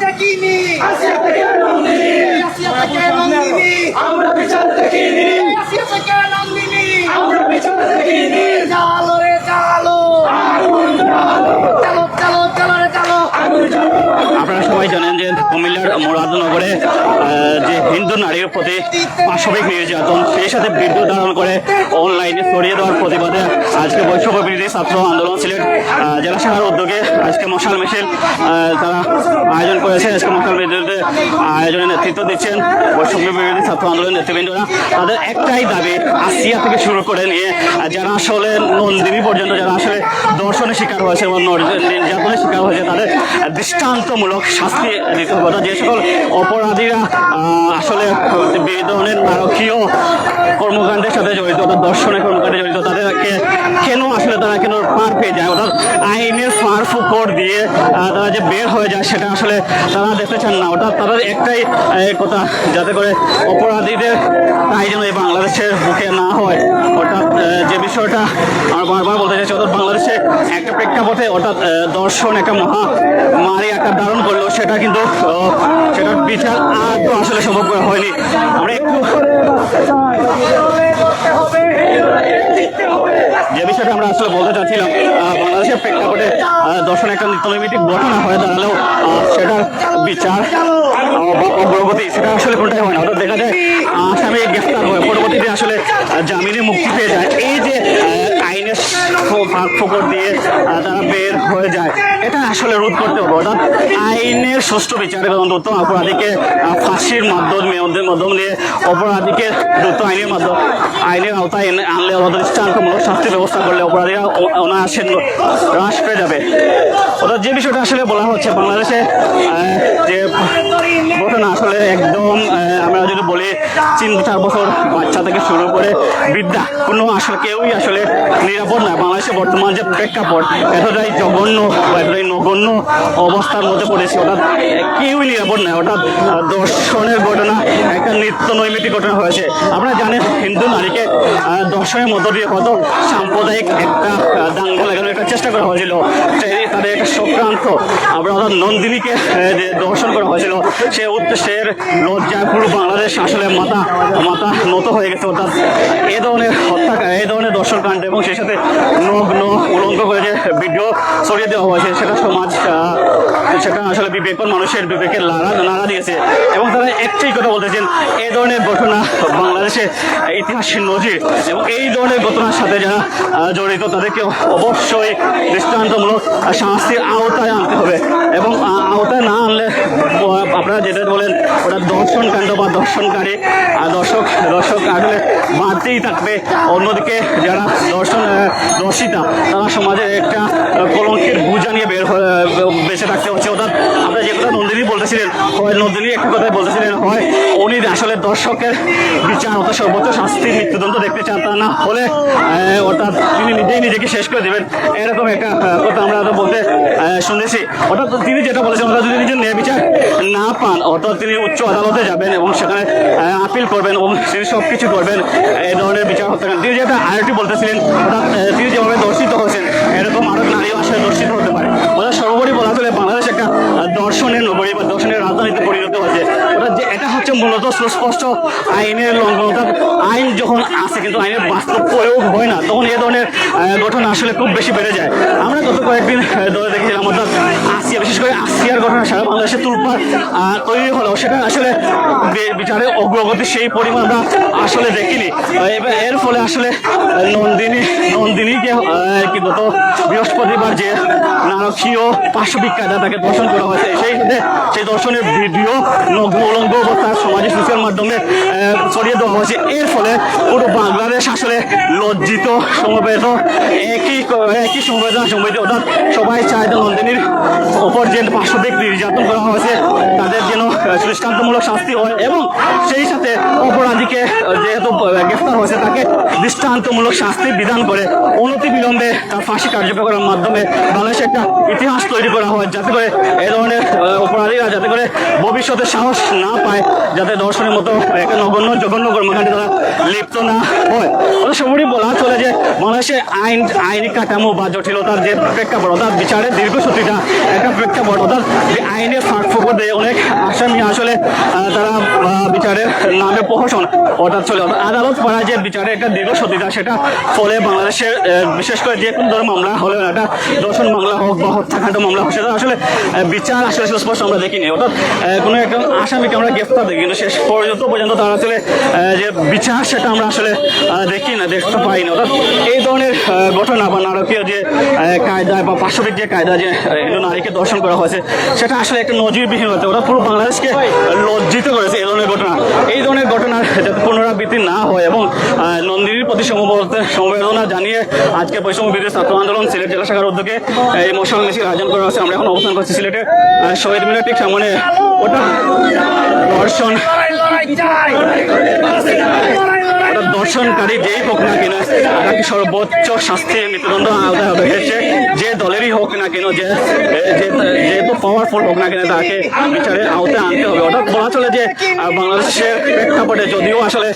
আমরা বিচার মুরাদনগরে যে হিন্দু নারীর প্রতি পাশবিক নির্যাতন, সেই সাথে বিদ্যুৎ ধারণ করে অনলাইনে ছড়িয়ে দেওয়ার প্রতিবাদে আজকে বৈষম্য বিরোধী ছাত্র আন্দোলন সিলেট জেলা শাখার উদ্যোগে আজকে মশাল মিছিল তারা আয়োজন করেছে। আজকে মশাল মিছিলতে আয়োজনে নেতৃত্ব দিচ্ছেন বৈষম্য বিরোধী ছাত্র আন্দোলন নেতৃবৃন্দরা। তাদের একটাই দাবি, আসিয়া থেকে শুরু করে নিয়ে, যারা আসলে নন্দিনী পর্যন্ত, যারা আসলে দর্শনের শিকার হয়েছে এবং নর- নির্যাতনের শিকার হয়েছে, তাদের দৃষ্টান্তমূলক শাস্তি দিতে হবে। যে সকল অপরাধীরা আসলে বিভিন্ন ধরনের নারকীয় কর্মকাণ্ডের সাথে জড়িত, অর্থাৎ দর্শনের কর্মকাণ্ডে জড়িত, তাদেরকে কেন আসলে তারা কেন পার পেয়ে যায়? অর্থাৎ আইনের ফার ফুকর দিয়ে তারা যে বের হয়ে যায়, সেটা আসলে তারা দেখতে চান না। অর্থাৎ তাদের একটাই কথা, যাতে করে অপরাধীদের তাই যেন এই বাংলাদেশের বুকে না হয়। অর্থাৎ যে বিষয়টা আমরা বারবার বলতে চাইছি, অর্থাৎ বাংলাদেশে একটা প্রেক্ষাপটে, অর্থাৎ দর্শন একটা মহা মারি আকার ধারণ করল, সেটা কিন্তু সেটার বিচার আর আসলে সম্ভব করা হয়নি। আমরা একটু যে বিষয়টা আমরা আসলে বলতে চাচ্ছিলাম বাংলাদেশের প্রেক্ষাপটে দর্শন একটা নিত্যনৈমিতিক ঘটনা হয়ে দাঁড়ালেও সেটার বিচার অগ্রগতি, সেটা আসলে কোনটাই হয় না। অর্থাৎ দেখা যায়, আসামি গ্রেফতার হয় পরবর্তীতে আসলে জামিনে মুক্তি পেয়ে যায়। এই যে ফাঁক ফোকর দিয়ে তারা বের হয়ে যায়। এটা আসলে রোধ করতে হবে অর্থাৎ আইনের সুষ্ঠু বিচার এবং দ্রুত অপরাধীকে ফাঁসির মাধ্যমে মাধ্যম দিয়ে অপরাধীকে দ্রুত আইনের মাধ্যম আইনের আওতায় এনে আনলে দৃষ্টান্তমূলক শাস্তি ব্যবস্থা করলে অপরাধীরা অনায়াসে হ্রাস পেয়ে যাবে। অর্থাৎ যে বিষয়টা আসলে বলা হচ্ছে বাংলাদেশে আহ, ঘটনা আসলে একদম আমরা যদি বলি তিন চার বছর বাচ্চা থেকে শুরু করে বৃদ্ধা, কোনো আসলে কেউই আসলে নিরাপদ না। বাংলাদেশে বর্তমান যে প্রেক্ষাপট, এতটাই জঘন্য এতটাই নগণ্য অবস্থার মধ্যে পড়েছে, অর্থাৎ কেউই নিরাপদ নয় অর্থাৎ দর্শনের ঘটনা, একটা নিত্য নৈমিতিক ঘটনা হয়েছে। আপনারা জানেন, হিন্দু নারীকে দর্শনের মধ্য দিয়ে কত সাম্প্রদায়িক একটা দাঙ্গা লাগানোর একটা চেষ্টা করা হয়েছিল। তাদের একটা সক্রান্ত আমরা নন্দিনীকে দর্শন করা হয়েছিল, সে উদ্দেশ্যের লজ্জায় পুরো বাংলাদেশ আসলে মাথা মাথা নত হয়ে গেছে, অর্থাৎ এ ধরনের হত্যা এ ধরনের দর্শন কাণ্ড এবং সেই সাথে নগ্ন, উলঙ্গ করে যে ভিডিও ছড়িয়ে দেওয়া হয়েছে, সেটা সমাজ সেটা আসলে বিবেকন মানুষের বিবেকের লাড়া নাড়া দিয়েছে। এবং তারা একটাই কথা বলতেছেন এই ধরনের ঘটনা বাংলাদেশে ইতিহাসের নজির এবং এই ধরনের ঘটনার সাথে যারা জড়িত, তাদেরকে অবশ্যই দৃষ্টান্তমূলক শাস্তির আওতায় আনতে হবে। এবং আওতায় না আনলে আপনারা যেটা বলেন, ওটা দর্শন বা দর্শনকারী দর্শক দর্শক আসলে বাড়তেই থাকবে। অন্যদিকে যারা দর্শন দর্শিতা, তারা সমাজের একটা কলঙ্কের বোঝা নিয়ে বের বেঁচে হচ্ছে অর্থাৎ আপনারা যে কথা নন্দিনী বলতেছিলেন হয়। নন্দিনী একটা কথাই বলতেছিলেন হয়। উনি আসলে দর্শকের বিচার অর্থাৎ সর্বোচ্চ শাস্তি মৃত্যুদণ্ড দেখতে চান তা না হলে অর্থাৎ তিনি নিজেই নিজেকে শেষ করে দেবেন। এরকম একটা কথা আমরা বলতে শুনেছি। অর্থাৎ তিনি যেটা বলেছেন অর্থাৎ যদি নিজের ন্যায় বিচার না পান অর্থাৎ তিনি উচ্চ আদালতে যাবেন এবং সেখানে আপিল করবেন এবং সব কিছু করবেন এই ধরনের বিচার হত্যাকাণ্ড তিনি যেটা আরেকটি বলতেছিলেন তিনি যেভাবে দর্শিত হয়েছেন, এরকম আরও নারীও আসলে দর্শিত হতে পারে। অর্থাৎ সর্বোপরি বলা চলে বাংলাদেশ একটা দর্শনের নগরী বা দর্শনের রাজধানীতে পরিণত হয়েছে। অর্থাৎ যে, এটা হচ্ছে মূলত সুস্পষ্ট আইনের লঙ্ঘন। অর্থাৎ আইন যখন আছে, কিন্তু আইনের বাস্তব প্রয়োগ হয় না, তখন এ ধরনের ঘটনা আসলে খুব বেশি বেড়ে যায়। আমরা গত কয়েকদিন ধরে দেখেছিলাম, অর্থাৎ আসিয়া, বিশেষ করে আসিয়ার ঘটনা সারা বাংলাদেশে তুলপার তৈরি হলো, সেটা আসলে বিচারে অগ্রগতি সেই পরিমাণ আসলে দেখিনি। এর ফলে আসলে নন্দিনী, নন্দিনীকে গত বৃহস্পতিবার যে নারকীয় পার্শ্ববিক কায়দা তাকে দর্শন করা হয়েছে, সেই সাথে সেই দর্শনের ভিডিও নগ্ন উলঙ্গ অবস্থায় সমাজে সোশ্যাল মাধ্যমে ছড়িয়ে দেওয়া হয়েছে। এর ফলে পুরো বাংলাদেশ আসলে লজ্জিত, সমবেত, একই একই সমবেদনা সমবেত। অর্থাৎ সবাই চায় নন্দিনীর ওপর যে পার্শ্ববিক নির্যাতন করা হয়েছে তাদের যেন দৃষ্টান্তমূলক শাস্তি হয় এবং সেই সাথে অপরাধীকে যেহেতু গ্রেফতার হয়েছে, তাকে দৃষ্টান্তমূলক শাস্তির বিধান করে অনতি বিলম্বে তার ফাঁসি কার্যকর মাধ্যমে বাংলাদেশে একটা ইতিহাস তৈরি করা হয়, যাতে করে এই ধরনের অপরাধীরা যাতে করে ভবিষ্যতে সাহস না পায়, যাতে দর্শনের মতো একটা নগণ্য, জঘন্য কর্মকাণ্ডে তারা লিপ্ত না হয়। সবরই বলা চলে যে, বাংলাদেশে আইন আইন কাঠামো বা জটিলতার যে প্রেক্ষাপট, অর্থাৎ বিচারের দীর্ঘসূত্রিতা, একটা প্রেক্ষাপট, অর্থাৎ যে আইনের ফাঁকফোকর দিয়ে অনেক আসামি আসলে তারা বিচারের নামে প্রহসন। অর্থাৎ চলে আদালত পাড়ায় যে বিচারের একটা দীর্ঘসূত্রিতা সেটা ফলে বাংলাদেশের বিশেষ করে যে কোনো ধরনের মামলা হলে একটা দর্শন মামলা হোক বা হত্যাকাণ্ড মামলা হোক সেটা আসলে বিচার আসলে সুস্পষ্ট আমরা দেখিনি। অর্থাৎ কোনো একটা আসামিকে আমরা গ্রেফতার দেখি কিন্তু শেষ পর্যন্ত পর্যন্ত তারা আসলে যে বিচার সেটা আমরা আসলে দেখি না দেখতে পাই না অর্থাৎ এই ধরনের ঘটনা বা নারকীয় যে আহ, কায়দায় বা পাশবিক যে কায়দা যে হিন্দু নারীকে দর্শন করা হয়েছে সেটা আসলে একটা নজিরবিহীন হচ্ছে ওটা পুরো বাংলাদেশকে লজ্জিত করেছে এই ধরনের ঘটনা এই ধরনের ঘটনার যাতে পুনরাবৃত্তি না হয় এবং নন্দিনীর প্রতি সমবেদনা জানিয়ে আজকে বৈষম্য বিরোধী ছাত্র আন্দোলন সিলেট জেলা শাখার উদ্যোগে এই মশাল মিছিল আয়োজন করা হয়েছে আমরা এখন অবস্থান করছি সিলেটে শহীদ মিনার ঠিক সামনে ওটা দর্শন দর্শনকারী যেই হোক না কেন তাকে সর্বোচ্চ শাস্তি মৃত্যুদণ্ড আওতায় হবে? হয়েছে যে দলেরই হোক না কেন, যে যেহেতু পাওয়ারফুল হোক না কেন, তাকে বিচারের আওতায় আনতে হবে। অর্থাৎ বলা চলে যে বাংলাদেশের প্রেক্ষাপটে যদিও আসলে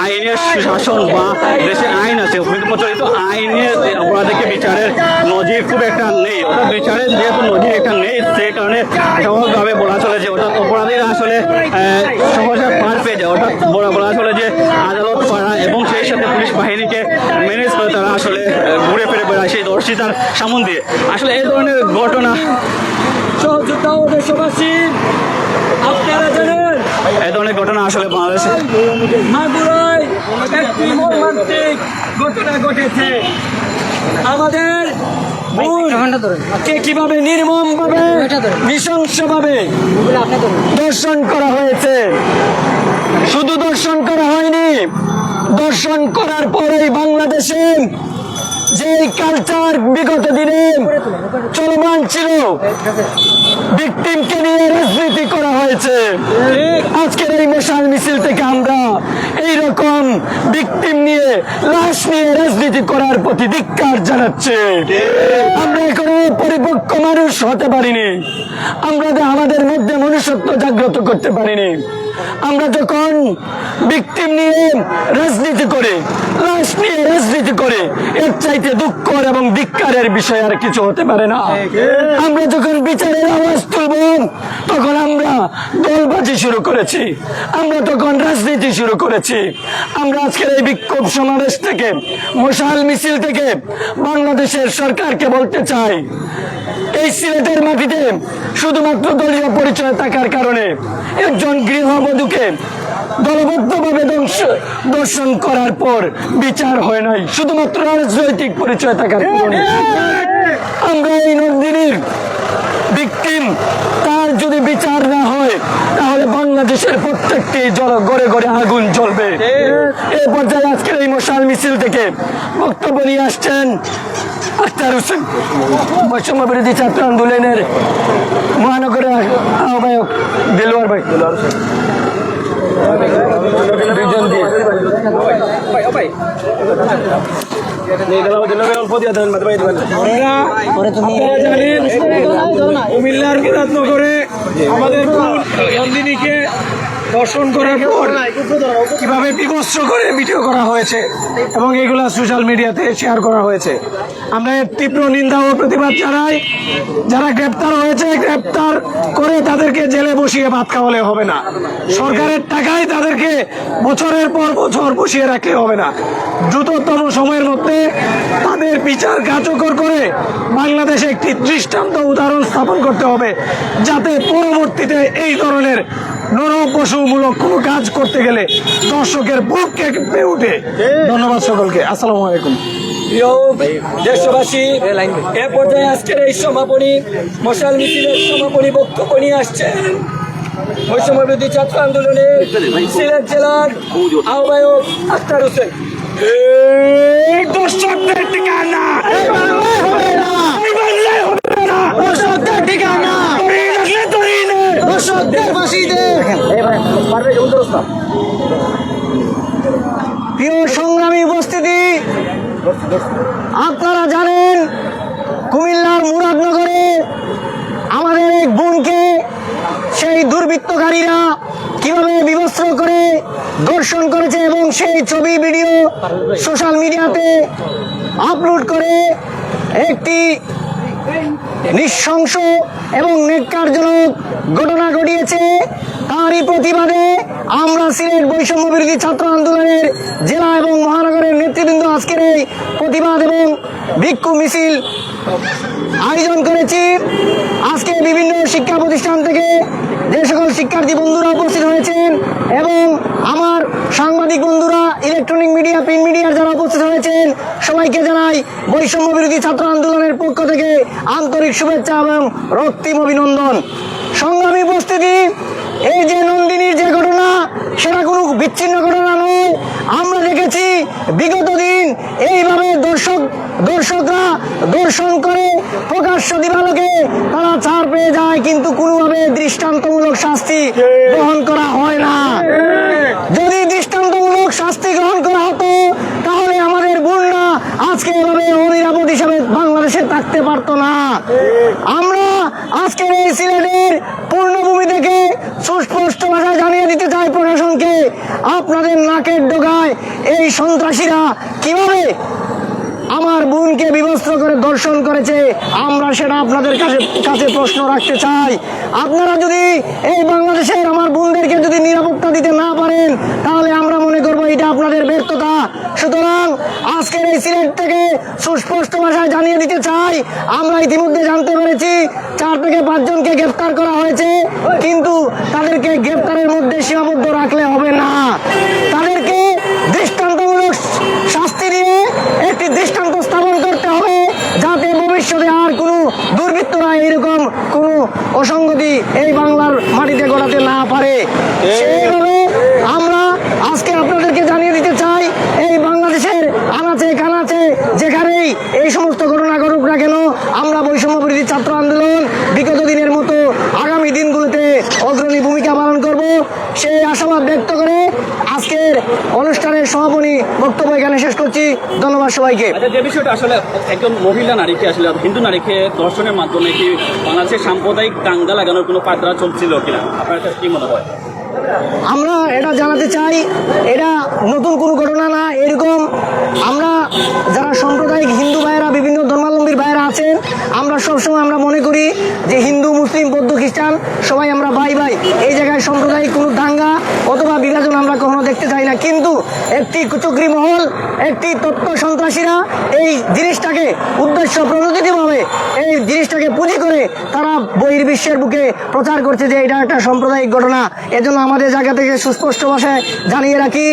আইনের শাসন বা দেশে আইন আছে প্রচলিত আইনের অপরাধীকে বিচারের নজির খুব একটা নেই। অর্থাৎ বিচারের যেহেতু নজির একটা নেই সেই কারণে সহজভাবে বলা চলে যে অর্থাৎ অপরাধীরা আসলে আহ, সহজে পার পেয়ে যায় অর্থাৎ বলা বলা চলে যে আদালত পাড়া এবং সেই সাথে পুলিশ বাহিনীকে ম্যানেজ করে তারা আসলে আহ, ঘুরে ফিরে সেই দর্শিতার সামন দিয়ে আসলে এই ধরনের ঘটনা। সহযোদ্ধা ও দেশবাসী আপনারা জানেন এই ধরনের ঘটনা আসলে বাংলাদেশে মাগুরায় একটি মর্মান্তিক ঘটনা ঘটেছে। আমাদের কীভাবে নির্মম ভাবে নৃশংস ভাবে দর্শন করা হয়েছে। শুধু দর্শন করা হয়নি দর্শন করার পরেই বাংলাদেশে যে কালচার বিগত দিনে চলমান ছিল ভিকটিমকে নিয়ে রাজনীতি করা হয়েছে। আজকের এই মশাল মিছিল থেকে আমরা এই রকম ভিকটিম নিয়ে লাশ নিয়ে রাজনীতি করার প্রতি ধিক্কার জানাচ্ছে। আমরা এখনও পরিপক্ক মানুষ হতে পারিনি। আমরা আমাদের মধ্যে মনুষ্যত্ব জাগ্রত করতে পারিনি। আমরা যখন ভিকটিম নিয়ে রাজনীতি করে, লাশ নিয়ে রাজনীতি করে, এর চাইতে দুঃখ এবং ধিক্কারের বিষয় আর কিছু হতে পারে না। আমরা যখন বিচারের আওয়াজ তুলব, তখন আমরা দলবাজি শুরু করেছি, আমরা তখন রাজনীতি শুরু করেছি। আমরা আজকের এই বিক্ষোভ সমাবেশ থেকে, মশাল মিছিল থেকে বাংলাদেশের সরকারকে বলতে চাই এই সিলেটের মাটিতে শুধুমাত্র দলীয় পরিচয় থাকার কারণে একজন গৃহবধূকে দলবদ্ধভাবে ধ্বংস- দর্শন করার পর বিচার হয় নাই। শুধুমাত্র রাজনৈতিক পরিচয় থাকার কারণে। আমরা এই নন্দিনীর ভিকটিম তার যদি বিচার না হয় তাহলে বাংলাদেশের প্রত্যেকটি জল গড়ে গড়ে আগুন জ্বলবে। এই পর্যায়ে আজকের এই মশাল মিছিল থেকে বক্তব্য নিয়ে আসছেন হোসেন বৈষম্য বিরোধী ছাত্র আন্দোলনের মহানগরের আহ্বায়ক ভাই। দুইজন দিয়ে। দর্শন কীভাবে করে ভিডিও করা হয়েছে এবং এগুলা সোশ্যাল মিডিয়াতে শেয়ার করা হয়েছে। আমরা তীব্র নিন্দা ও প্রতিবাদ জানাই। যারা গ্রেপ্তার হয়েছে, গ্রেপ্তার করে তাদেরকে জেলে বসিয়ে ভাত খাওয়ালে হবে না। সরকারের টাকায় তাদেরকে বছরের পর বছর বসিয়ে রাখলে হবে না। দ্রুততম সময়ের মধ্যে তাদের বিচার কার্যকর করে বাংলাদেশে একটি দৃষ্টান্ত উদাহরণ স্থাপন করতে হবে, যাতে পরবর্তীতে এই ধরনের নরপশুমূলক কোনো কাজ করতে গেলে দর্শকের বুক কেঁপে উঠে ধন্যবাদ সকলকে। আসসালামু আলাইকুম। প্রিয় দেশবাসী এ পর্যায়ে আজকের এই সমাপনী মশাল মিছিলের সমাপনী বক্তব্য নিয়ে আসছেন বৈষম্য বিরোধী ছাত্র আন্দোলনের সিলেট জেলার আহ্বায়ক আখতার হোসেন। দর্শকদের ঠিকানা! দর্শকদের ঠিকানা! ফাঁসি দে প্রিয় আপনারা জানেন, কুমিল্লার মুরাদনগরে আমাদের এক বোনকে, সেই দুর্বৃত্তকারীরা কীভাবে বিবস্ত্র করে দর্শন করেছে এবং সেই ছবি, ভিডিও সোশ্যাল মিডিয়াতে আপলোড করে একটি নৃশংস এবং নেককারজনক ঘটনা ঘটিয়েছে। তারই প্রতিবাদে আমরা সিলেট বৈষম্য বিরোধী ছাত্র আন্দোলনের জেলা এবং মহানগরের নেতৃবৃন্দ আজকের এই প্রতিবাদ এবং ভিক্ষু মিছিল আয়োজন করেছি। আজকে বিভিন্ন শিক্ষা প্রতিষ্ঠান থেকে যে সকল শিক্ষার্থী বন্ধুরা উপস্থিত হয়েছেন এবং আমার সাংবাদিক বন্ধুরা ইলেকট্রনিক মিডিয়া প্রিন্ট মিডিয়ার যারা উপস্থিত হয়েছেন, সবাইকে জানাই বৈষম্য বিরোধী ছাত্র আন্দোলনের পক্ষ থেকে আন্তরিক শুভেচ্ছা এবং রক্তিম অভিনন্দন। সংগ্রামী উপস্থিতি, এই যে নন্দিনীর যে ঘটনা, সেটা কোনো বিচ্ছিন্ন ঘটনা নয়। আমরা দেখেছি বিগত দিন এইভাবে দর্শক, দর্শকরা দর্শন করে প্রকাশ্য দিবালোকে তারা ছাড় পেয়ে যায়, কিন্তু কোনোভাবে দৃষ্টান্তমূলক শাস্তি গ্রহণ করা হয় না। যদি দৃষ্টান্তমূলক শাস্তি গ্রহণ করা হতো, তাহলে আমাদের বোনরা আজকে এভাবে অনিরাপদ হিসাবে বাংলাদেশে থাকতে পারতো না। আমরা আজকের এই সিলেটের পূর্ণভূমি থেকে সুস্পষ্ট ভাষায় জানিয়ে দিতে চাই প্রশাসনকে, আপনাদের নাকের ডোগায় এই সন্ত্রাসীরা কীভাবে আমার বোনকে বিবস্ত্র করে দর্শন করেছে। আমরা সেটা আপনাদের কাছে কাছে প্রশ্ন রাখতে চাই। আপনারা যদি এই বাংলাদেশের আমার বোনদেরকে যদি নিরাপত্তা দিতে না পারেন, তাহলে আমরা মনে করব এটা আপনাদের ব্যর্থতা। সুতরাং আজকের এই সিলেট থেকে সুস্পষ্ট ভাষায় জানিয়ে দিতে চাই, আমরা ইতিমধ্যে জানতে পেরেছি চার থেকে পাঁচজনকে গ্রেফতার করা হয়েছে, কিন্তু তাদেরকে গ্রেফতারের মধ্যে সীমাবদ্ধ রাখলে হবে না। তাদেরকে দৃষ্টান্ত স্থাপন করতে হবে। যাতে ভবিষ্যতে আর কোনো দুর্বৃত্তরা এরকম কোনো অসঙ্গতি এই বাংলার মাটিতে গড়াতে না পারে। সেইভাবে আমরা আজকে আপনাদেরকে জানিয়ে দিতে চাই এই বাংলাদেশের আনাচে কানাচে যেখানেই এই সমস্ত ঘটনা ঘটুক না কেন আমরা বৈষম্য বিরোধী ছাত্র আন্দোলন বিগত দিনের মতো আগামী দিনগুলোতে অগ্রণী ভূমিকা পালন করব। সেই আশাবাদ ব্যক্ত করে আজকের অনুষ্ঠানের সমাপনী বক্তব্য এখানে শেষ করছি। ধন্যবাদ সবাইকে। আচ্ছা যে বিষয়টা আসলে একজন মহিলা নারীকে আসলে হিন্দু নারীকে ধর্ষণের মাধ্যমে কি বাংলাদেশের সাম্প্রদায়িক দাঙ্গা লাগানোর কোনো পাত্রা চলছিল কিনা? আপনার কাছে কি মনে হয়? আমরা এটা জানাতে চাই এটা নতুন কোনো ঘটনা না এরকম আমরা যারা সাম্প্রদায়িক হিন্দু ভাইয়েরা বিভিন্ন ধর্মাবলম্বীর ভাইয়েরা আছেন। আমরা সবসময় আমরা মনে করি যে হিন্দু, মুসলিম, বৌদ্ধ, খ্রিস্টান, সবাই আমরা ভাই ভাই। এই জায়গায় সাম্প্রদায়িক কোনো দাঙ্গা অথবা বিভাজন আমরা কখনো দেখতে চাই না। কিন্তু একটি কুচক্রি মহল, একটি তত্ত্ব সন্ত্রাসীরা এই জিনিসটাকে উদ্দেশ্য প্রণোদিতভাবে এই জিনিসটাকে পুঁজি করে তারা বহির্বিশ্বের বুকে প্রচার করছে যে এটা একটা সাম্প্রদায়িক ঘটনা। এজন্য আমাদের জায়গা থেকে সুস্পষ্ট ভাষায় জানিয়ে রাখি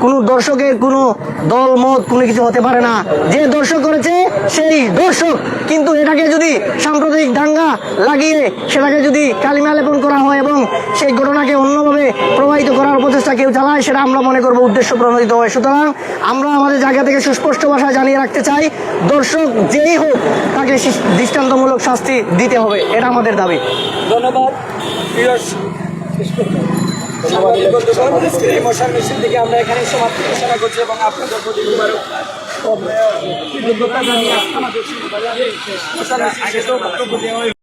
কোনো দর্শকের কোনো দল, মত, কোনো কিছু হতে পারে না। যে দর্শক করেছে, সেই দর্শক। কিন্তু এটাকে যদি সাম্প্রদায়িক দাঙ্গা লাগিয়ে সেটাকে যদি কালিমা লেপন করা হয় এবং সেই ঘটনাকে অন্যভাবে প্রবাহিত করার প্রচেষ্টা কেউ চালায়, সেটা আমরা মনে করব উদ্দেশ্য প্রণোদিত হয়। সুতরাং আমরা আমাদের জায়গা থেকে সুস্পষ্ট ভাষায় জানিয়ে রাখতে চাই, দর্শক যেই হোক, তাকে দৃষ্টান্তমূলক শাস্তি দিতে হবে। এটা আমাদের দাবি। ধন্যবাদ। প্রিয় বন্ধুগণ, আজকের এই মশার মিছিল থেকে আমরা এখানে সমাপ্তি ঘোষণা করছি এবং আপনাদের প্রতি কৃতজ্ঞতা জানিয়ে আমাদের মশার মিছিল শেষ বক্তব্য দেওয়া।